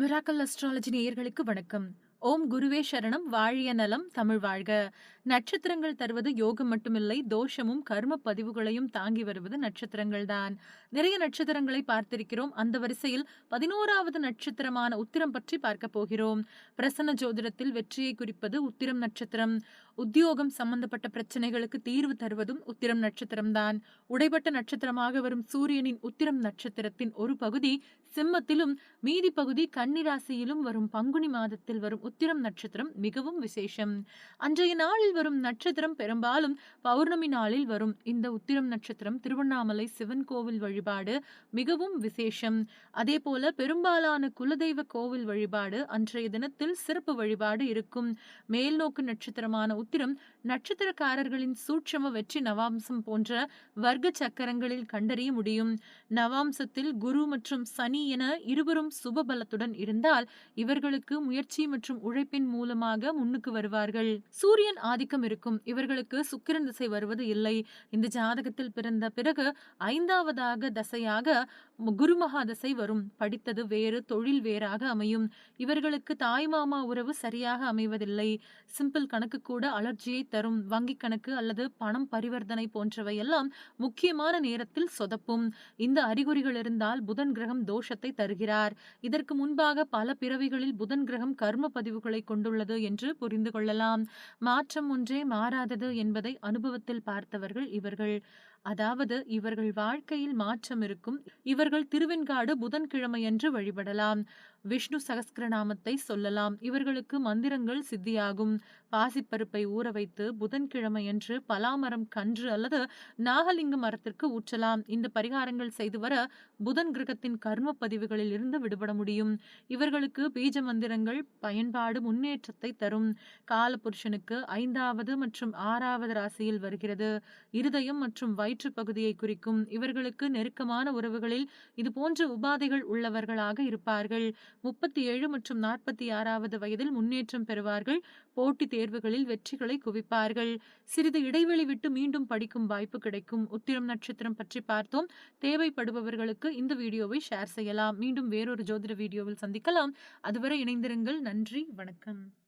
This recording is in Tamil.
மிராக்கல் அஸ்ட்ராலஜி நேயர்களுக்கு வணக்கம். ஓம் குருவே சரணம் வாழிய நலம் தமிழ் வாழ்க. நட்சத்திரங்கள் தருவது யோகம் மட்டுமில்லை தோஷமும் கர்ம பதிவுகளையும் தாங்கி வருவது நட்சத்திரங்கள் தான் நிறைய நட்சத்திரங்களை பார்த்திருக்கிறோம். அந்த வரிசையில் பதினோராவது நட்சத்திரமான உத்திரம் பற்றி பார்க்க போகிறோம். பிரசன்ன ஜோதிடத்தில் வெற்றியை குறிப்பது உத்திரம் நட்சத்திரம். உத்தியோகம் சம்பந்தப்பட்ட பிரச்சனைகளுக்கு தீர்வு தருவதும் உத்திரம் நட்சத்திரம்தான். உடைபட்ட நட்சத்திரமாக வரும் சூரியனின் உத்திரம் நட்சத்திரத்தின் ஒரு பகுதி சிம்மத்திலும் மீதி பகுதி கன்னிராசியிலும் வரும் பங்குனி மாதத்தில் வரும் உத்திரம் நட்சத்திரம் மிகவும் விசேஷம். அன்றைய நாளில் வரும் நட்சத்திரம் பெரும்பாலும் பௌர்ணமி நாளில் வரும். இந்த உத்திரம் நட்சத்திரம் திருவண்ணாமலை சிவன் கோவில் வழிபாடு மிகவும் விசேஷம். அதே போல பெரும்பாலான குலதெய்வ கோவில் வழிபாடு அன்றைய தினத்தில் சிறப்பு வழிபாடு இருக்கும். மேல்நோக்கு நட்சத்திரமான உத்திரம் நட்சத்திரக்காரர்களின் சூட்சம வெற்றி நவாம்சம் போன்ற வர்க்க சக்கரங்களில் கண்டறிய முடியும். நவாம்சத்தில் குரு மற்றும் சனி என இருவரும் சுபபலத்துடன் இருந்தால் இவர்களுக்கு முயற்சி மற்றும் உழைப்பின் மூலமாக முன்னுக்கு வருவார்கள். சூரியன் ஆதிக்கம் இருக்கும். இவர்களுக்கு சுக்கிரன் திசை வருவது இல்லை. இந்த ஜாதகத்தில் பிறந்த பிறகு ஐந்தாவதாக தசையாக குருமகா தசை வரும். படித்தது வேறு தொழில் வேறாக அமையும். இவர்களுக்கு தாய் மாமா உறவு சரியாக அமைவதில்லை. சிம்பிள் கணக்கு கூட அலர்ஜியை தரும். வங்கி கணக்கு அல்லது பணம் பரிவர்த்தனை போன்றவை எல்லாம் முக்கியமான நேரத்தில் சொதப்பும். இந்த அறிகுறிகள் இருந்தால் புதன் கிரகம் தோஷ தோஷத்தை தருகிறார். இதற்கு முன்பாக பல பிறவிகளில் புதன் கிரகம் கர்ம பதிவுகளை கொண்டுள்ளது என்று புரிந்து கொள்ளலாம். மாற்றம் ஒன்றே மாறாதது என்பதை அனுபவத்தில் பார்த்தவர்கள் இவர்கள். அதாவது இவர்கள் வாழ்க்கையில் மாற்றம் இருக்கும். இவர்கள் திருவெண்காடு புதன்கிழமையன்று வழிபடலாம். விஷ்ணு சகஸ்கிரநாமத்தை சொல்லலாம். இவர்களுக்கு மந்திரங்கள் சித்தியாகும். பாசிப்பருப்பை ஊற வைத்து புதன்கிழமையன்று பலாமரம் கன்று அல்லது நாகலிங்க மரத்திற்கு ஊற்றலாம். இந்த பரிகாரங்கள் செய்து வர புதன் கிரகத்தின் கர்ம பதிவுகளில் இருந்து விடுபட முடியும். இவர்களுக்கு பீஜ மந்திரங்கள் பயன்பாடு முன்னேற்றத்தை தரும். காலபுருஷனுக்கு ஐந்தாவது மற்றும் ஆறாவது ராசியில் வருகிறது. இருதயம் மற்றும் வயிற்று பகுதியை குறிக்கும். இவர்களுக்கு நெருக்கமான உறவுகளில் இது போன்ற உபாதைகள் உள்ளவர்களாக இருப்பார்கள். முப்பத்தி ஏழு மற்றும் நாற்பத்தி ஆறாவது வயதில் முன்னேற்றம் பெறுவார்கள். போட்டித் தேர்வுகளில் வெற்றிகளை குவிப்பார்கள். சிறிது இடைவெளி விட்டு மீண்டும் படிக்கும் வாய்ப்பு கிடைக்கும். உத்திரம் நட்சத்திரம் பற்றி பார்த்தோம். தேவைப்படுபவர்களுக்கு இந்த வீடியோவை ஷேர் செய்யலாம். மீண்டும் வேறொரு ஜோதிட வீடியோவில் சந்திக்கலாம். அதுவரை இணைந்திருங்கள். நன்றி. வணக்கம்.